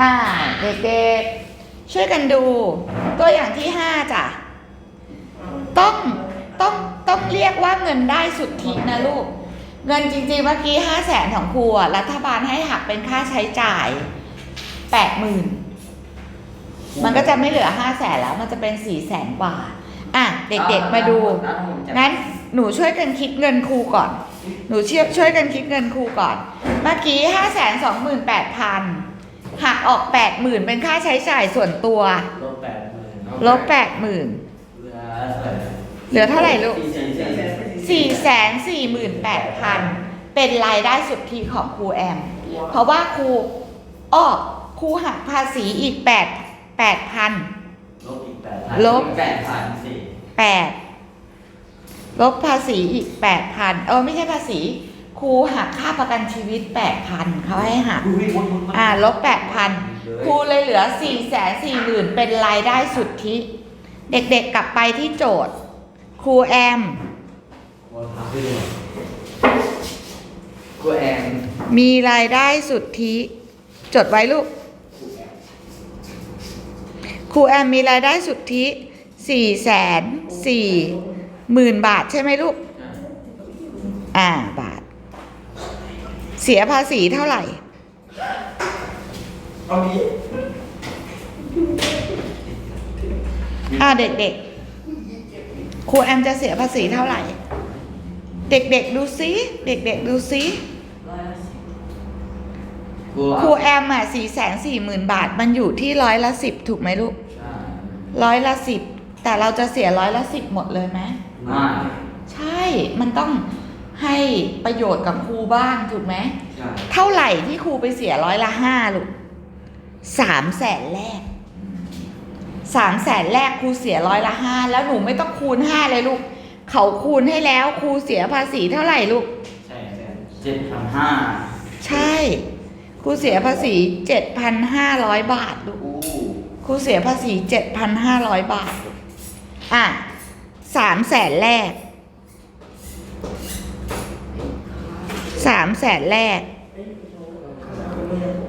อ่าเด็กๆ ช่วยกันดู ตัวอย่างที่ห้าจ้ะ ต้องต้องต้องเรียกว่าเงินได้สุทธินะลูก เงินจริงๆเมื่อกี้ห้าแสนของครูอะรัฐบาลให้หักเป็นค่าใช้จ่ายแปดหมื่นมันก็จะไม่เหลือห้าแสนแล้วมันจะเป็นสี่แสนกว่าอะ เด็กๆมาดู งั้นหนูช่วยกันคิดเงินครูก่อน หนูเชื่อช่วยกันคิดเงินครูก่อน เมื่อกี้ห้าแสนสองหมื่นแปดพัน หักออกแปดหมื่นเป็นค่าใช้จ่ายส่วนตัว ลบแปดหมื่นลบแปดหมื่นเหลือเท่าไหร่เหลือเท่าไหร่ลูกสี่แสนสี่แสนสี่หมื่นแปดพันเป็นรายได้สุทธิของครูแอม เพราะว่าครูอ้อครูหักภาษีอีกแปดแปดพัน ลบอีกแปดพันลบ แปดพันสี่แปดลบภาษีอีกแปดพันเออไม่ใช่ภาษี ครูหักค่าประกันชีวิตแปดพันเขาให้หักอ่าลบแปดพันครูเลยเหลือสี่แสนสี่หมื่นเป็นรายได้สุทธิ เด็กๆกลับไปที่โจทย์ ครูแอมกูแอมมีรายได้สุทธิ จดไว้ลูก ครูแอมมีรายได้สุทธิสี่แสนสี่หมื่นบาทใช่ไหมลูก อ่าบาท เสียภาษีเท่าไหร่ เอานี้อ่าเด็กๆ ครูแอมจะเสียภาษีเท่าไหร่ เด็กๆดูซิเด็กๆดูซิกูครูแอมอะสี่แสนสี่หมื่นบาท มันอยู่ที่ร้อยละสิบถูกไหมลูกใช่ร้อยละสิบแต่เราจะเสียร้อยละสิบหมดเลยไหมไมาใช่ มันต้อง ให้ประโยชน์กับครูบ้างถูกไหม ใช่เท่าไหร่ที่ครูไปเสียร้อยละห้าลูกสามแสนแรกสามแสนแรกครูเสียร้อยละห้าแล้วหนูไม่ต้องคูณห้าเลยลูก เขาคูณให้แล้วครูเสียภาษีเท่าไหร่ลูก ใช่เจ็ดพันห้าใช่ครูเสียภาษีเจ็ดพันห้าร้อยบาทลูกอู้ครูเสียภาษีเจ็ดพันห้าร้อยบาท อะสามแสนแรก สามแสนแรก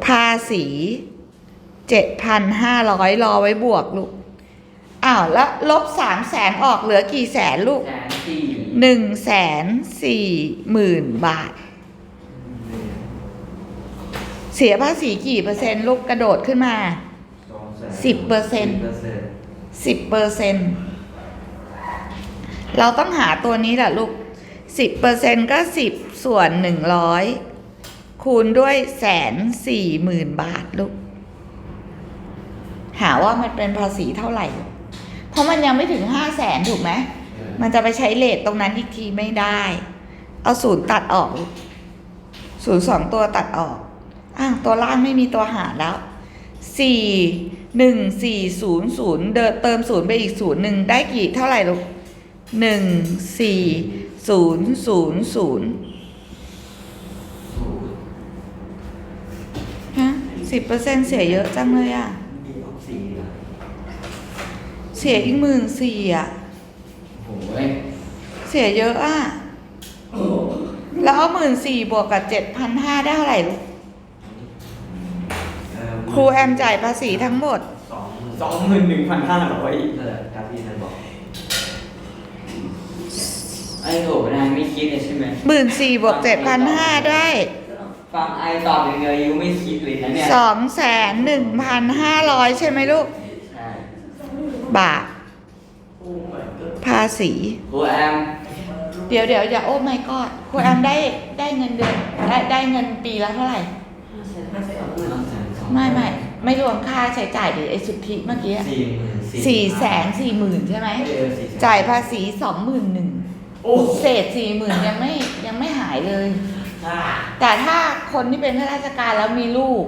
ภาษีเจ็ดพันห้าร้อยรอไว้บวกลูก อ้าว แล้วลบสามแสนออกเหลือกี่แสนลูกแสนสี่หนึ่งแสนสี่หมื่นบาท เสียภาษีกี่เปอร์เซ็นต์ลูกกระโดดขึ้นมาสองแสนสิบเปอร์เซ็นต์ สิบเปอร์เซ็นต์สิบเปอร์เซ็นเราต้องหาตัวนี้แหละลูกสิบเปอร์เซ็นก็สิบ ส่วนหนึ่งร้อยคูณด้วยแสนสี่หมื่นบาทลูก หาว่ามันเป็นภาษีเท่าไหร่ เพราะมันยังไม่ถึงห้าแสนถูกไหม มันจะไปใช้เลทตรงนั้นอีกทีไม่ได้ เอาศูนย์ตัดออกลูกศูนย์สองตัวตัดออกอ้าวตัวล่างไม่มีตัวหารแล้วสี่หนึ่งสี่ศูนย์ศูนย์เดินเติมศูนย์ไปอีกศูนย์หนึ่งได้กี่เท่าไหร่ลูกหนึ่งสี่ศูนย์ศูนย์ศูนย์ฮะ สิบเปอร์เซ็นเสียเยอะจังเลยอะ มีออกสี่เหรอเสียอีกหมื่นสี่อะ โอ้ยเสียเยอะอะแล้วเอาหมื่นสี่บวกกับเจ็ดพันห้าได้เท่าไหร่ลูกเอ่อครูแอมจ่ายภาษีทั้งหมด สองหมื่นสองหมื่นหนึ่งพันห้าร้อยเท่าไหร่ครับพี่ท่านบอกไอ้โหนายไม่คิดเลยใช่ไหมหมื่นสี่บวกเจ็ดพันห้าได้ ฟังไอตอบอย่างเดียวยูไม่คิดเลยนะเนี่ย สองแสนหนึ่งพันห้าร้อยใช่ไหมลูก ใช่บาท ภาษี ครูแอมเดี๋ยวเดี๋ยวอย่าโอ้ไม่กอดครูแอมได้ได้เงินเดือนได้ได้เงินปีละเท่าไหร่ ไม่ไม่ไม่รวมค่าใช้จ่ายหรือไอ้สุทธิเมื่อกี้สี่หมื่นสี่แสนสี่หมื่นใช่ไหม เออสี่แสนจ่ายภาษีสองหมื่นหนึ่งโอ้ เศษสี่หมื่นยังไม่ยังไม่หายเลยใช่ แต่ถ้าคนที่เป็นข้าราชการแล้วมีลูก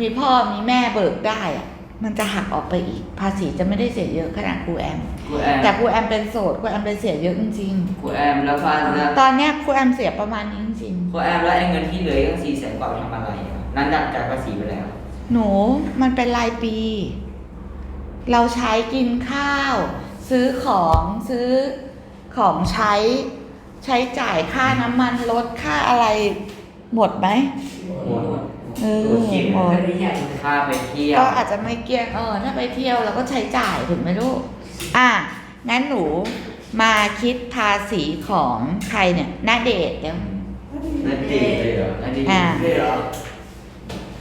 มีพ่อมีแม่เบิกได้อะมันจะหักออกไปอีก ภาษีจะไม่ได้เสียเยอะขนาดครูแอม ครูแอมแต่ครูแอมเป็นโสดครูแอมเป็นเสียเยอะจริงครูแอมแล้วฟันแล้วๆตอนเนี้ยครูแอมเสียประมาณนี้จริงครูแอมแล้วไอ้เงินที่เหลือตั้งสี่แสนกว่าไปทำอะไรอะนั้นดักจากภาษีไปแล้ว ๆหนูมันเป็นรายปี เราใช้กินข้าว ซื้อของซื้อของใช้ ใช้จ่ายค่าน้ำมันรถค่าอะไรหมดไหมหมดเออตัวคิดหมดค่าไปเที่ยวก็อาจจะไม่เกี่ยงเออถ้าไปเที่ยวเราก็ใช้จ่ายถูกไหมลูกอะงั้นหนูมาคิดภาษีของใครเนี่ยหน้าเดทเดี๋ยวนั่นดีเลยเหรอนั่นดีอ่าเลยเหรอ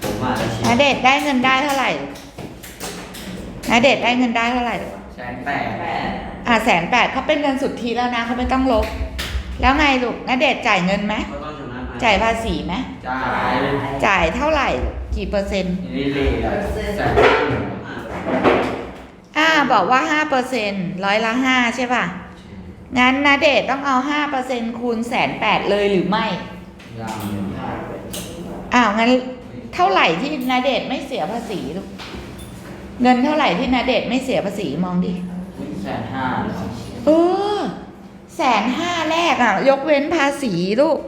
ผมอะอาชีหน้าเดทได้เงินได้เท่าไหร่หน้าเดทได้เงินได้เท่าไหร่ลูกแสนแปดอะแสนแปดเขาเป็นเงินสุทธิแล้วนะเขาไม่ต้องลบ แล้วไงลูกหน้าเดทจ่ายเงินไหมก็ต้องชนะจ่ายภาษีไหมจ่ายจ่ายเท่าไหร่ลูกกี่เปอร์เซ็นต์นี่เลยอะแสนห้าหมื่นอ่าบอกว่าห้าเปอร์เซ็นต์ร้อยละห้าใช่ป่ะงั้นนาเดชน์ต้องเอาห้าเปอร์เซ็นคูณแสนแปดเลยหรือไม่ยังอ้าวงั้นเท่าไหร่ที่นาเดชน์ไม่เสียภาษีลูกเงินเท่าไหร่ที่นาเดชน์ไม่เสียภาษีมองดิ แสนห้าเหรอเออ แสนห้าแรกอะ ยกเว้นภาษีลูก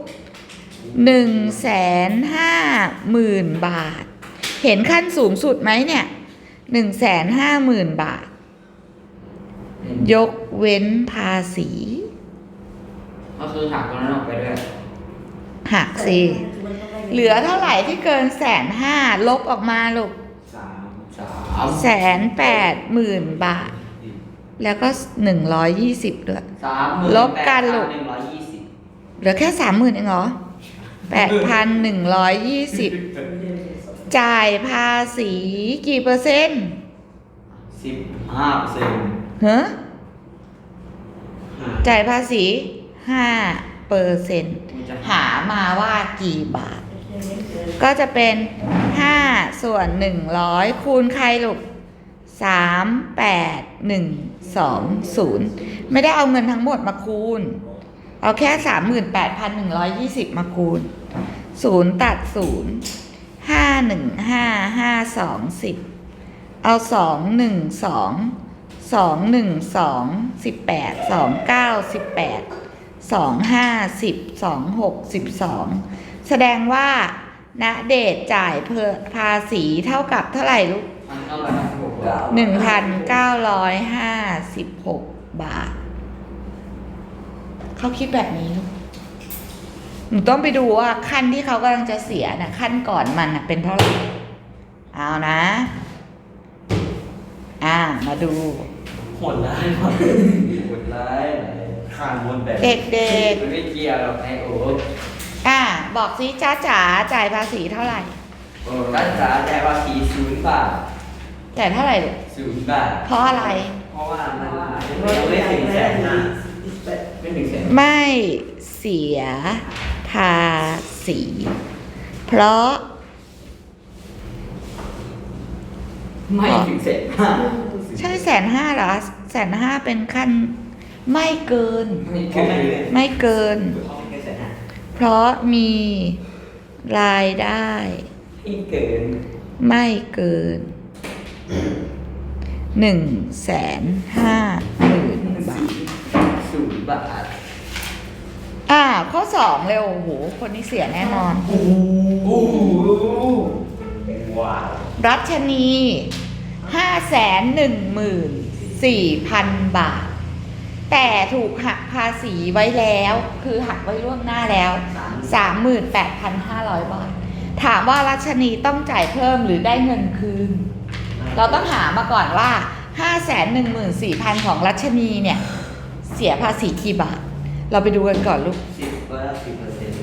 หนึ่งแสนห้าหมื่นบาท เห็นขั้นสูงสุดไหมเนี่ยหนึ่งแสนห้าหมื่นบาท ยกเว้นภาษี ก็คือหักตรงนั้นออกไปด้วยหักสิ เหลือเท่าไหร่ที่เกินแสนห้าลบออกมาลูกสามสามแสนแปดหมื่นบาท แล้วก็หนึ่งร้อยยี่สิบด้วย สามหมื่นลบกันลูก หนึ่งร้อยยี่สิบเหลือแค่สามหมื่นเองเหรอแปดพันหนึ่งร้อยยี่สิบจ่ายภาษีกี่เปอร์เซ็นต์สิบห้าเปอร์เซ็นต์เฮ้จ่ายภาษีห้าเปอร์เซ็นต์หามาว่ากี่บาท ก็จะเป็นห้าส่วนหนึ่งร้อยคูณใครลูก สามแปดหนึ่งสองศูนย์ไม่ได้เอาเงินทั้งหมดมาคูณ เอาแค่สามหมื่นแปดพันหนึ่งร้อยยี่สิบมาคูณศูนย์ตัดศูนย์ห้าหนึ่งห้าห้าสองสิบเอาสองหนึ่งสองสองหนึ่งสองสิบแปดสองเก้าสิบแปดสองห้าสิบสองหกสิบสองแสดงว่าณเดชจ่ายเพอภาษีเท่ากับเท่าไหร่ลูกมันก็ร้อย ห้าสิบหกบาทหนึ่งพันเก้าร้อยห้าสิบหกบาท เขาคิดแบบนี้ลูกหนูต้องไปดูว่าขั้นที่เขากำลังจะเสียนะขั้นก่อนมันนะเป็นเท่าไหร่ เอานะ อ่า มาดูหมดแล้วหมดหมดแล้วข้างบนแบบเด็กมันไม่เกี่ยวหรอกไอโอ้ๆอ่า บอกซิจ้าจ๋าจ่ายภาษีเท่าไหร่โอ้รัฐจ๋าจ่ายภาษีศูนย์บาท จ่ายเท่าไหร่ลูกศูนย์บาท เพราะอะไร เพราะว่ามันยังไม่ถึงแสนห้าไม่ถึงแสนไม่เสียภาษี เพราะ ไม่ถึงแสนห้าใช่แสนห้าเหรอแสนห้าเป็นขั้น ไม่เกิน ไม่เพถึราะงไม่ไม่เกินเขาไม่แค่แสนห้าเพราะมีรายได้ ไม่เกิน ไม่เกิน หนึ่งแสนห้าหมื่นบาทศูนย์บาท อ่า ข้อสองเร็วโอ้โห คนนี้เสียแน่นอน โอ้โหว้าวรัชนีห้าแสนหนึ่งหมื่นสี่พันบาท แต่ถูกหักภาษีไว้แล้ว คือหักไว้ล่วงหน้าแล้วสามหมื่นแปดพันห้าร้อยบาท ถามว่ารัชนีต้องจ่ายเพิ่มหรือได้เงินคืน เราต้องหามาก่อนว่าห้าแสนหนึ่งหมื่นสี่พันของรัชนีเนี่ย เสียภาษีกี่บาท เราไปดูกันก่อนลูกสิบก็สิบเปอร์เซ็นต์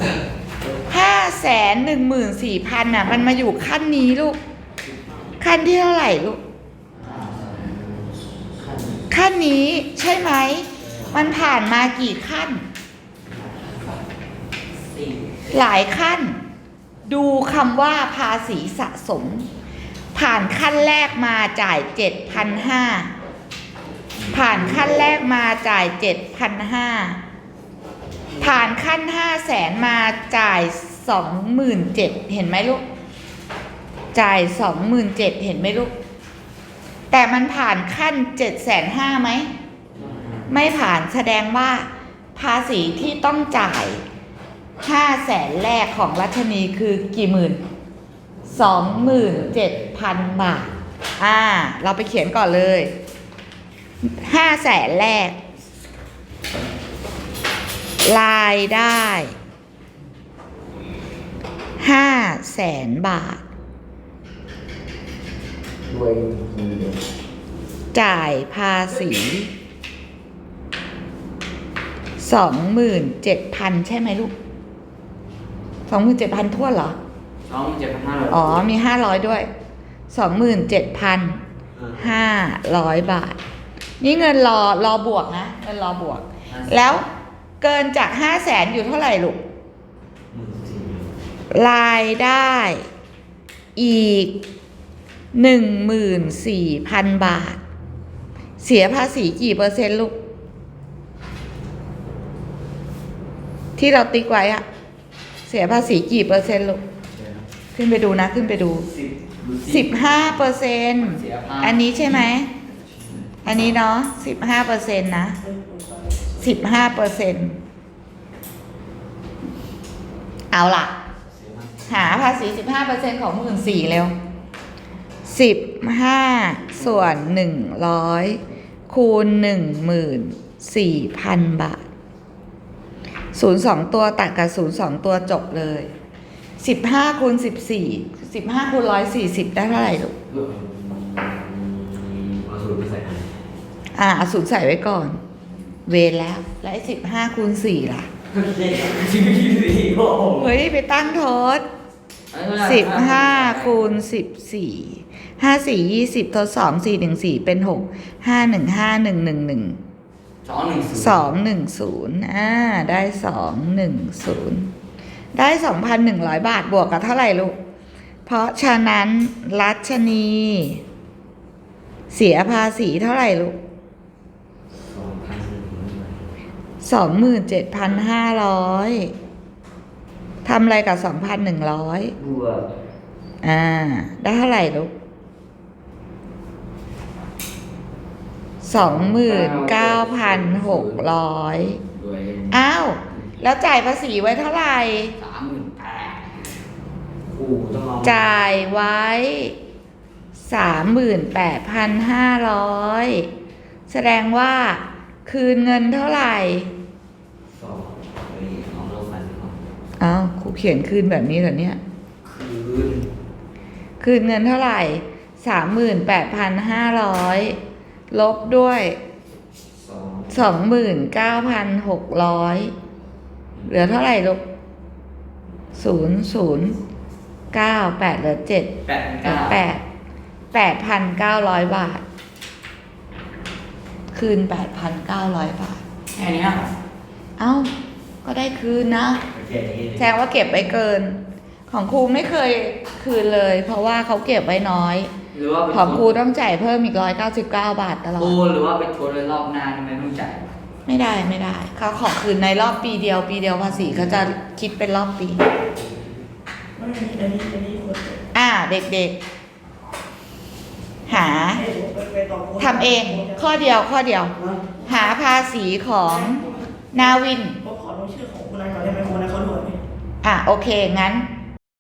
ห้าแสนหนึ่งหมื่นสี่พันอะ มันมาอยู่ขั้นนี้ลูก ขั้นที่เท่าไหร่ลูก ขั้นนี้ใช่ไหม มันผ่านมากี่ขั้นสี่หลายขั้น ดูคำว่าภาษีสะสม ผ่านขั้นแรกมาจ่ายเจ็ดพันห้าผ่านขั้นแรกมาจ่ายเจ็ดพันห้าผ่านขั้นห้าแสนมาจ่ายสองหมื่นเจ็ดเห็นไหมลูก จ่ายสองหมื่นเจ็ดเห็นไหมลูก แต่มันผ่านขั้นเจ็ดแสนห้าไหม ไม่ผ่านแสดงว่า ภาษีที่ต้องจ่ายห้าแสนแรกของรัชนีคือกี่หมื่น สองหมื่นเจ็ดพันบาท อ่า เราไปเขียนก่อนเลยห้าแสนแรก รายได้ห้าแสนบาทรวยจริงเลยจ่ายภาษีสองหมื่นเจ็ดพันใช่ไหมลูกสองหมื่นเจ็ดพันทั่วเหรอ สองเจ็ดพันห้าร้อยอ๋อมีห้าร้อยด้วยสองหมื่นเจ็ดพันห้าร้อยบาท นี่เงินรอรอบวกนะเงินรอบวก แล้วเกินจากห้าแสนอยู่เท่าไหร่ลูกหมื่นสี่รายได้อีกหนึ่งหมื่นสี่พันบาท เสียภาษีกี่เปอร์เซ็นต์ลูก ที่เราติ๊กไว้อะเสียภาษีกี่เปอร์เซ็นต์ลูก ขึ้นไปดูนะขึ้นไปดู สิบสิบห้าเปอร์เซ็นต์เสียภาอันนี้ใช่ไหม อันนี้เนาะสิบห้าเปอร์เซ็นต์นะสิบห้าเปอร์เซ็นต์เอาล่ะหาภาษีสิบห้าเปอร์เซ็นของหมื่นสี่เร็วสิบห้าส่วนหนึ่งร้อยคูณหนึ่งหมื่นสี่พันบาทศูนย์สองตัวตัดกับศูนย์สองตัวจบเลย สิบห้าคูณสิบสี่สิบห้าคูณร้อยสี่สิบได้เท่าไหร่ลูกเอาสูตรไปใส่ให้อ่าเอาศูนย์ใส่ไว้ก่อน เวรแล้ว แล้วไอ้สิบห้าคูณสี่ล่ะ สิบสี่โอ้โหเฮ้ย ไปตั้งโทษเอ้ยเท่ไหร่สิบห้าคูณสิบสี่ห้าสี่ยี่สิบทดสองสี่หนึ่งสี่เป็นหกห้าหนึ่งห้าหนึ่งหนึ่งหนึ่งสองหนึ่งศูนย์สองหนึ่งศูนย์อ่าได้สองหนึ่งศูนย์ ได้สองพันหนึ่งร้อยบาทบวกกับเท่าไหร่ลูก เพราะฉะนั้นรัชนี เสียภาษีเท่าไหร่ลูกสองพันหนึ่งร้อยสองหมื่นเจ็ดพันห้าร้อยทำอะไรกับสองพันหนึ่งร้อยบวกอ่า ได้เท่าไหร่ลูกสองหมื่นเก้าพันหกร้อยรวยอ้าว แล้วจ่ายภาษีไว้เท่าไหร่ สามหมื่นแปดอู้ต้องเอาจ่ายไว้สามหมื่นแปดพันห้าร้อยแสดงว่าคืนเงินเท่าไหร่ สองเฮ้ยเอาเราฟันก่อนอ้าวครูเขียนคืนแบบนี้เหรอเนี่ย คืนคืนเงินเท่าไหร่สามหมื่นแปดพันห้าร้อยลบด้วยสองสองหมื่นเก้าพันหกร้อย เหลือเท่าไหร่ลูกศูนย์ศูนย์เก้าแปดเหลือเจ็ดแปดเหลืเก้าอแปดแปดพันเก้าร้อยบาท คืนแปดพันเก้าร้อยบาท แค่เนี้ยเอ้า ก็ได้คืนนะโอเคอย่างนี้แสดงว่าเก็บไว้เกิน ของครูไม่เคยคืนเลย เพราะว่าเขาเก็บไว้น้อยหรือว่าไปของครูต้องจ่ายเพิ่มอีกร้อยเก้าสิบเก้าบาทตลอดโอ้หรือว่าไปทวนเลยรอบหน้าทำไมต้องจ่าย ไม่ได้ไม่ได้ เขาขอคืนในรอบปีเดียว ปีเดียวภาษีเขาจะคิดเป็นรอบปี ไม่อันนี้อันนี้คนเจ็บอ่าเด็กๆ หาให้ผมไปไปต่อโค้ดทำเองข้อเดียวข้อเดียว หาภาษีของนาวินผมขอลงชื่อของคุณนายก่อนได้ไหมคุณนายเขาด่วนไหมอะโอเคงั้น